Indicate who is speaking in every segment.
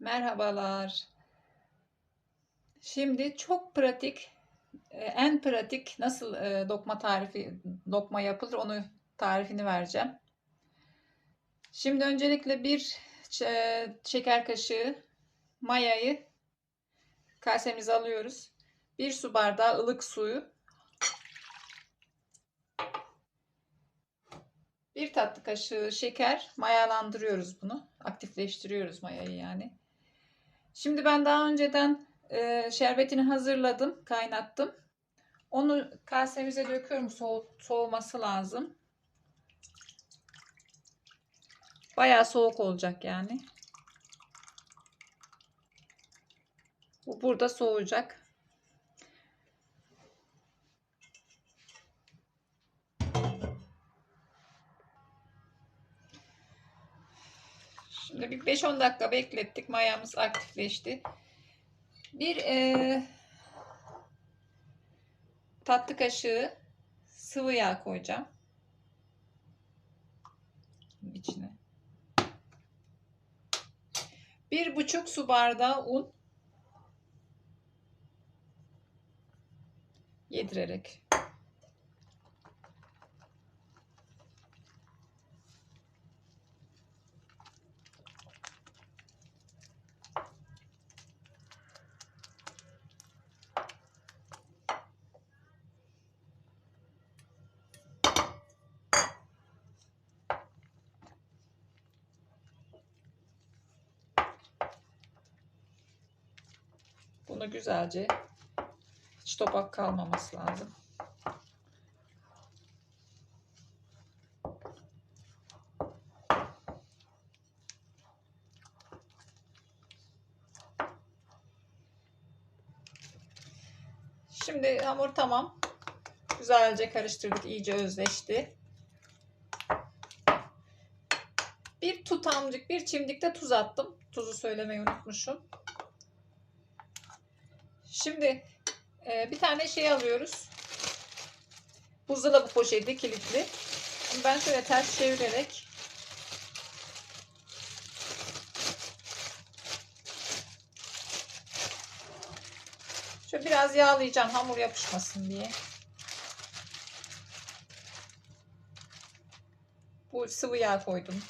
Speaker 1: Merhabalar. Şimdi çok pratik, e, en pratik nasıl e, dokma tarifi, dokma yapılır onu tarifini vereceğim. Şimdi öncelikle bir şeker kaşığı mayayı kasemize alıyoruz. Bir su bardağı ılık suyu. Bir tatlı kaşığı şeker mayalandırıyoruz bunu. Aktifleştiriyoruz mayayı yani. Şimdi ben daha önceden e, şerbetini hazırladım, kaynattım. Onu kasemize döküyorum. Soğu, soğuması lazım. Bayağı soğuk olacak yani. Bu burada soğuyacak. Bir 5-10 dakika beklettik. Mayamız aktifleşti. Bir e, tatlı kaşığı sıvı yağ koyacağım. içine. Bir buçuk su bardağı un yedirerek. Bunu güzelce hiç topak kalmaması lazım. Şimdi hamur tamam. Güzelce karıştırdık. iyice özleşti. Bir tutamcık, bir çimdik de tuz attım. Tuzu söylemeyi unutmuşum. Şimdi e, bir tane şey alıyoruz. Buzdolabı poşeti kilitli. Şimdi ben şöyle ters çevirerek şöyle biraz yağlayacağım hamur yapışmasın diye. Bu sıvı yağ koydum.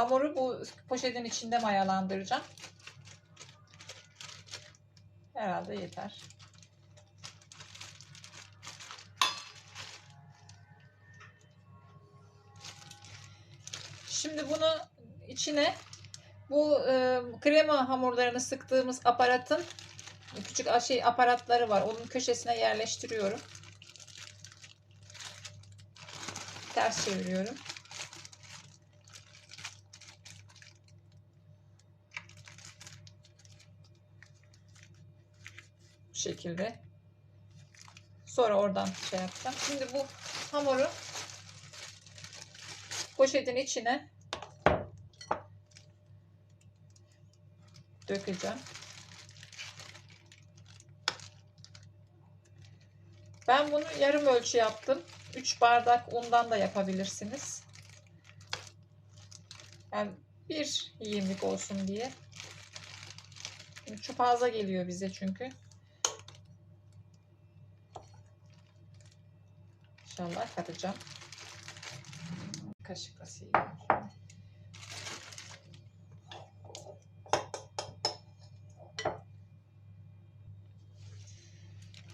Speaker 1: Hamuru bu poşetin içinde mayalandıracağım. Herhalde yeter. Şimdi bunu içine bu e, krema hamurlarını sıktığımız aparatın küçük şey aparatları var. Onun köşesine yerleştiriyorum. Ters çeviriyorum. Şekilde. Sonra oradan şey yapacağım. Şimdi bu hamuru poşetin içine dökeceğim. Ben bunu yarım ölçü yaptım. 3 bardak undan da yapabilirsiniz. Yani bir yiyimlik olsun diye. Çok fazla geliyor bize çünkü. İnşallah katacağım. Kaşıkla sıyırıyorum.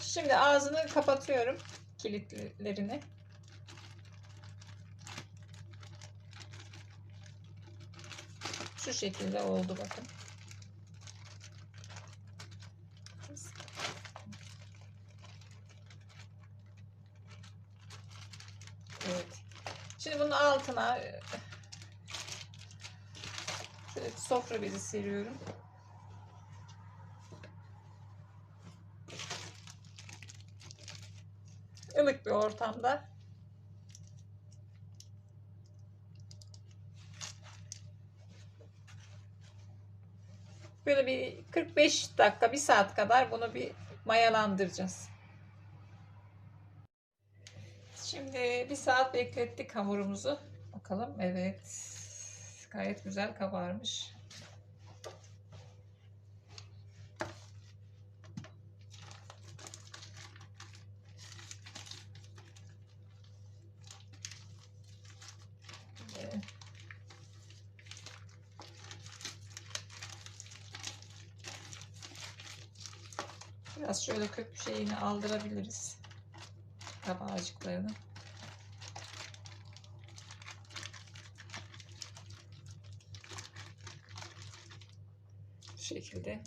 Speaker 1: Şimdi ağzını kapatıyorum kilitlerini. Şu şekilde oldu bakın. Şimdi bunun altına e, şöyle sofra bezi seriyorum. ılık bir ortamda böyle bir 45 dakika bir saat kadar bunu bir mayalandıracağız. Şimdi bir saat beklettik hamurumuzu. Bakalım. Evet. Gayet güzel kabarmış. Biraz şöyle kök şeyini aldırabiliriz. Kabarcıklarını. Bu şekilde.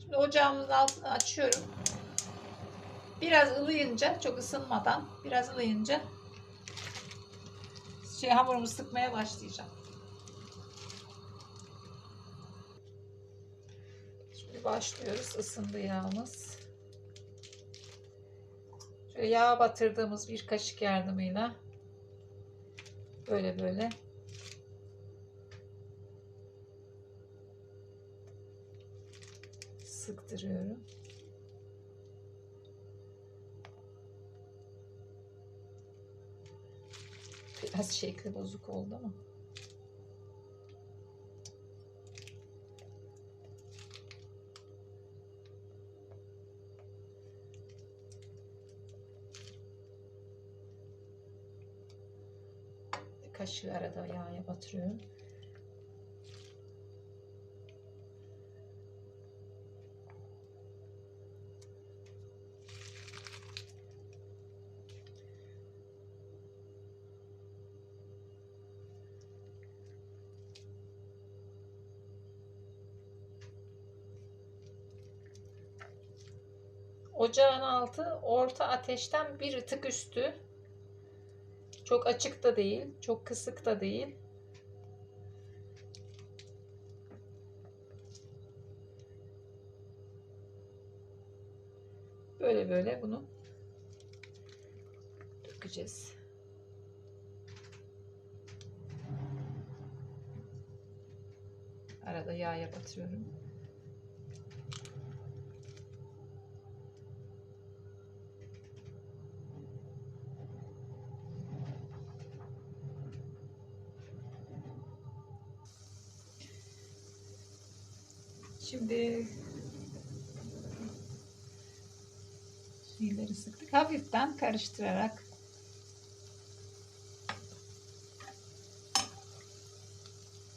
Speaker 1: Şimdi ocağımızın altını açıyorum. Biraz ılıyınca, çok ısınmadan, biraz ılıyınca şey hamurumu sıkmaya başlayacağım. Şimdi başlıyoruz. Isındı yağımız. Şöyle yağa batırdığımız bir kaşık yardımıyla böyle böyle sıktırıyorum. Biraz şekli bozuk oldu ama. Kaşığı arada yağa batırıyorum. Ocağın altı orta ateşten bir tık üstü. Çok açık da değil, çok kısık da değil. Böyle böyle bunu dökeceğiz. Arada yağa batıyorum. Şimdi şeyleri sıktık. Hafiften karıştırarak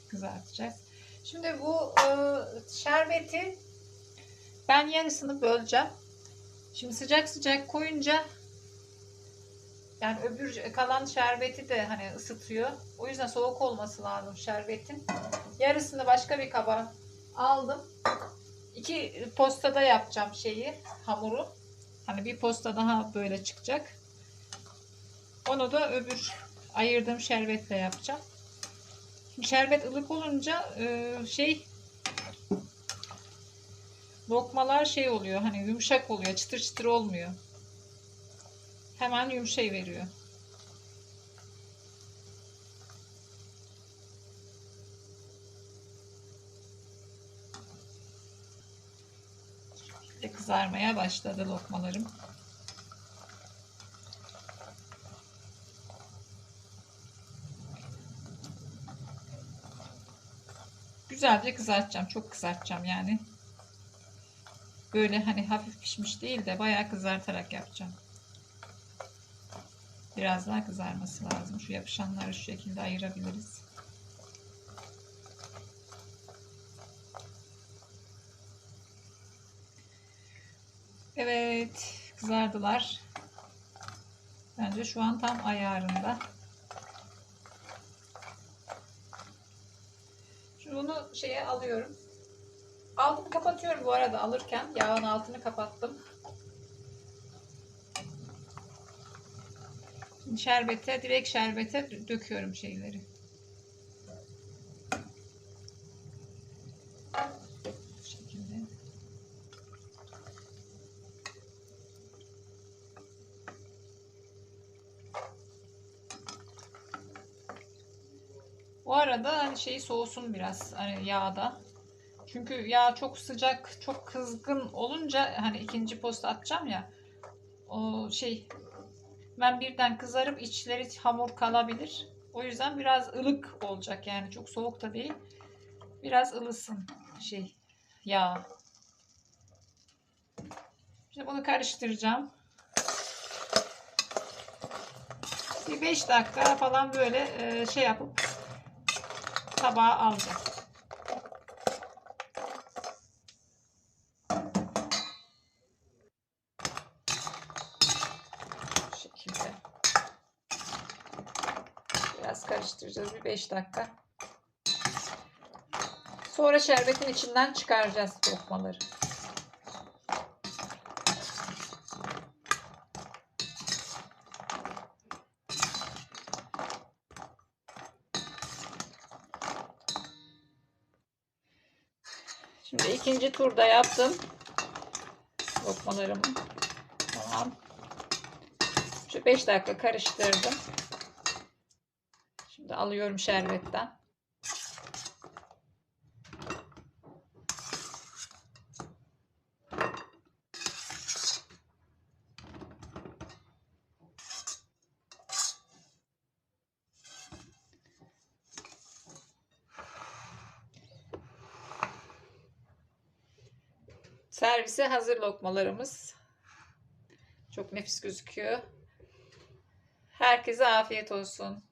Speaker 1: kızartacağız. Şimdi bu e, şerbeti ben yarısını böleceğim. Şimdi sıcak sıcak koyunca yani öbür kalan şerbeti de hani ısıtıyor. O yüzden soğuk olması lazım şerbetin. Yarısını başka bir kaba aldım. İki postada yapacağım şeyi, hamuru. Hani bir posta daha böyle çıkacak. Onu da öbür ayırdığım şerbetle yapacağım. Şimdi şerbet ılık olunca e, şey lokmalar şey oluyor. Hani yumuşak oluyor. Çıtır çıtır olmuyor. Hemen yumuşay veriyor. Ve kızarmaya başladı lokmalarım. Güzelce kızartacağım. Çok kızartacağım yani. Böyle hani hafif pişmiş değil de bayağı kızartarak yapacağım. Biraz daha kızarması lazım. Şu yapışanları şu şekilde ayırabiliriz. Evet, kızardılar. Bence şu an tam ayarında. Şimdi bunu şeye alıyorum. Altını kapatıyorum bu arada alırken. Yağın altını kapattım. Şerbete, direkt şerbete döküyorum şeyleri. Bu şekilde. O arada hani şeyi soğusun biraz hani yağda. Çünkü yağ çok sıcak, çok kızgın olunca hani ikinci posta atacağım ya. O şey ben birden kızarıp içleri hamur kalabilir. O yüzden biraz ılık olacak yani çok soğuk da değil. Biraz ılısın şey yağ. Şimdi bunu karıştıracağım. Bir 5 dakika falan böyle e, şey yapıp tabağa alacağım. Bu şekilde. Biraz karıştıracağız bir 5 dakika. Sonra şerbetin içinden çıkaracağız lokmaları. Şimdi ikinci turda yaptım lokmalarımı. Tamam. Şu 5 dakika karıştırdım. Şimdi alıyorum şerbetten. Servise hazır lokmalarımız. Çok nefis gözüküyor. Herkese afiyet olsun.